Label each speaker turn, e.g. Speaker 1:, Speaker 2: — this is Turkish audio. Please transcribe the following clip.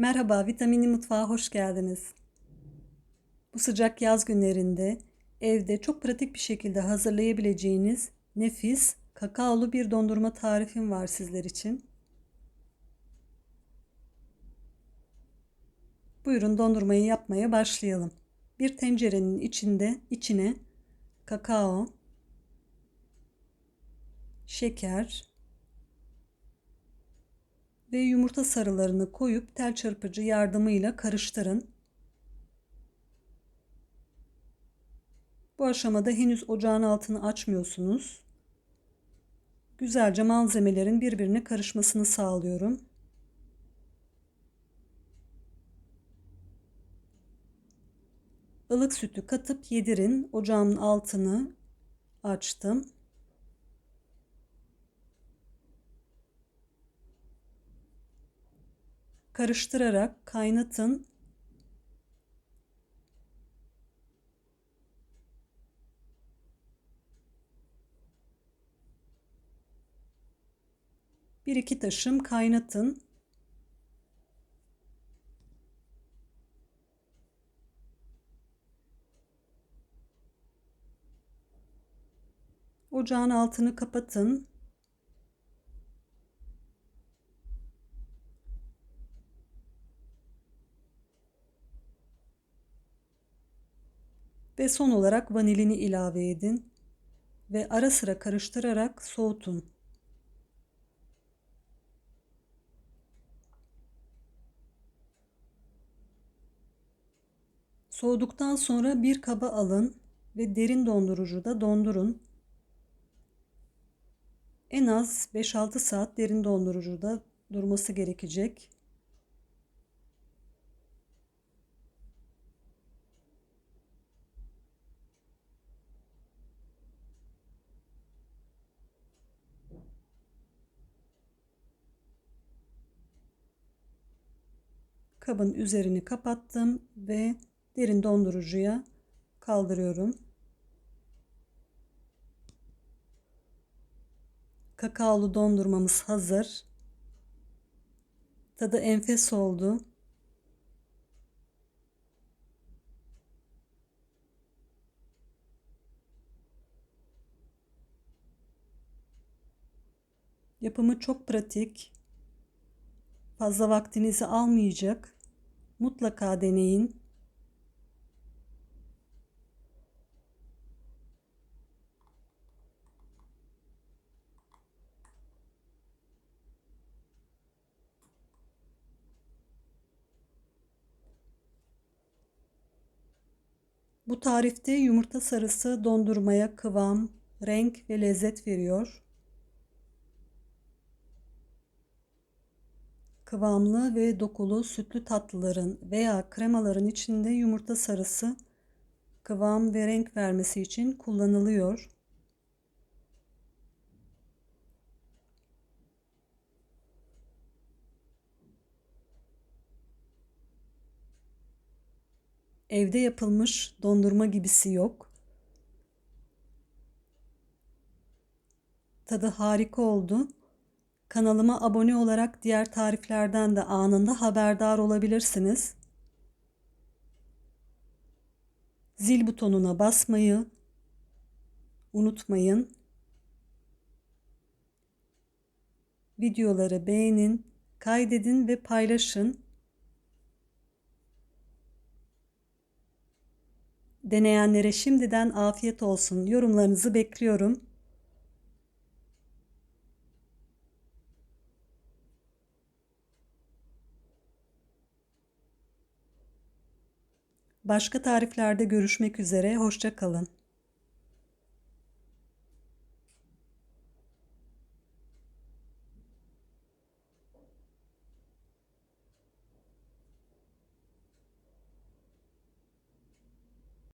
Speaker 1: Merhaba, Vitaminli Mutfağa hoş geldiniz. Bu sıcak yaz günlerinde evde çok pratik bir şekilde hazırlayabileceğiniz nefis kakaolu bir dondurma tarifim var sizler için. Buyurun dondurmayı yapmaya başlayalım. Bir tencerenin içinde içine kakao, şeker, ve yumurta sarılarını koyup tel çırpıcı yardımıyla karıştırın. Bu aşamada henüz ocağın altını açmıyorsunuz. Güzelce malzemelerin birbirine karışmasını sağlıyorum. Ilık sütü katıp yedirin. Ocağımın altını açtım. Karıştırarak kaynatın. Bir iki taşım kaynatın. Ocağın altını kapatın. Ve son olarak vanilini ilave edin ve ara sıra karıştırarak soğutun. Soğuduktan sonra bir kaba alın ve derin dondurucuda dondurun. En az 5-6 saat derin dondurucuda durması gerekecek. Kabın üzerini kapattım ve derin dondurucuya kaldırıyorum. Kakaolu dondurmamız hazır. Tadı enfes oldu. Yapımı çok pratik. Fazla vaktinizi almayacak. Mutlaka deneyin. Bu tarifte yumurta sarısı dondurmaya kıvam, renk ve lezzet veriyor. Kıvamlı ve dokulu sütlü tatlıların veya kremaların içinde yumurta sarısı kıvam ve renk vermesi için kullanılıyor. Evde yapılmış dondurma gibisi yok. Tadı harika oldu. Kanalıma abone olarak diğer tariflerden de anında haberdar olabilirsiniz. Zil butonuna basmayı unutmayın. Videoları beğenin, kaydedin ve paylaşın. Deneyenlere şimdiden afiyet olsun. Yorumlarınızı bekliyorum. Başka tariflerde görüşmek üzere, hoşça kalın.